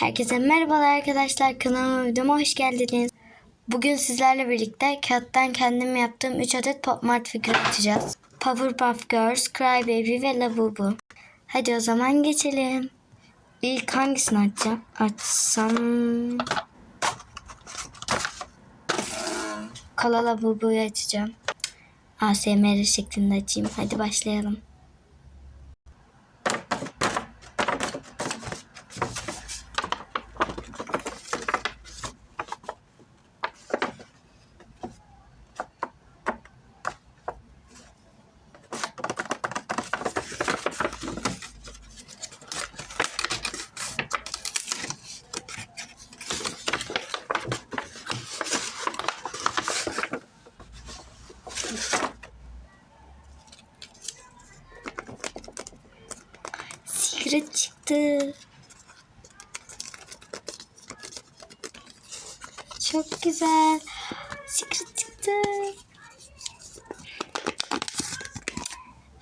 Herkese merhabalar arkadaşlar. Kanalıma videoma hoş geldiniz. Bugün sizlerle birlikte kağıttan kendim yaptığım 3 adet Pop Mart figürü açacağız. Powerpuff Girls, Crybaby ve Labubu. Hadi o zaman geçelim. İlk hangisini açacağım? Açsam... Kala Labubu'yu açacağım. ASMR şeklinde açayım. Hadi başlayalım. Secret çıktı. Çok güzel. Secret çıktı.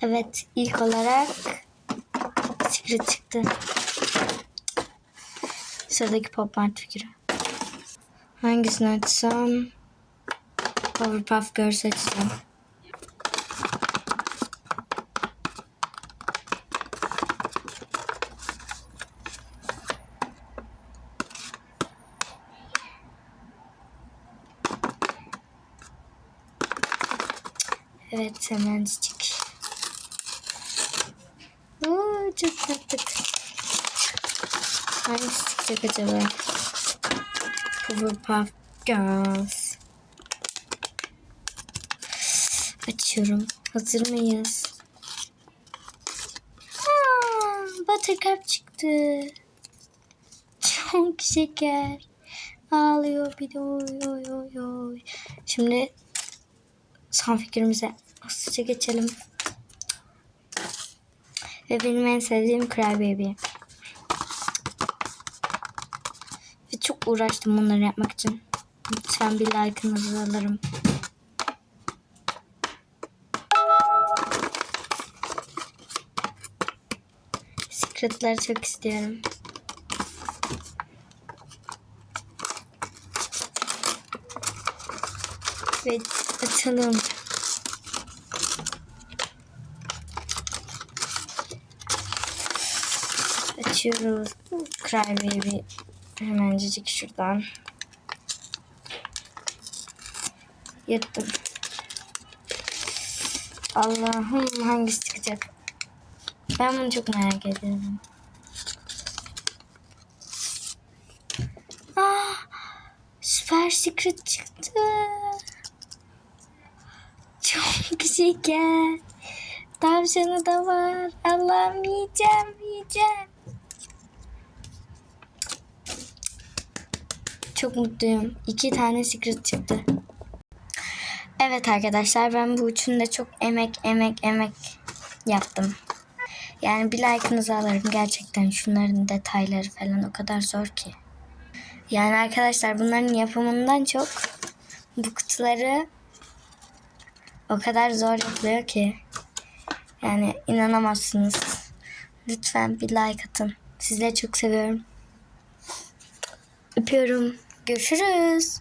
Evet ilk olarak Secret çıktı. Sıradaki Pop Mart figürü. Hangisini açsam? Powerpuff Girls açacağım. Evet hemencik. Oo, çok tatlı. Hangisi çıkacak acaba? Powerpuff Girls. Açıyorum. Hazır mıyız? Aa, Buttercup çıktı. Çok şeker. Ağlıyor bir de oy oy oy oy. Şimdi son fikrimize hızlıca geçelim. Ve benim en sevdiğim Crybaby. Ve çok uğraştım bunları yapmak için. Lütfen bir like'ınızı alırım. Secret'ları çok istiyorum. Ve açalım. Açıyoruz. Crybaby. Hemencik şuradan. Yırttım. Allah'ım hangisi çıkacak? Ben bunu çok merak ediyorum. Ah, süper secret çıktı. Şeker. Tavşanı da var. Allah'ım yiyeceğim, yiyeceğim. Çok mutluyum. İki tane secret çıktı. Evet arkadaşlar ben bu üçünü de çok emek emek emek yaptım. Yani bir like'ınızı alırım. Gerçekten şunların detayları falan o kadar zor ki. Yani arkadaşlar bunların yapımından çok bu kutuları o kadar zor yapılıyor ki. Yani inanamazsınız. Lütfen bir like atın. Sizleri çok seviyorum. Öpüyorum. Görüşürüz.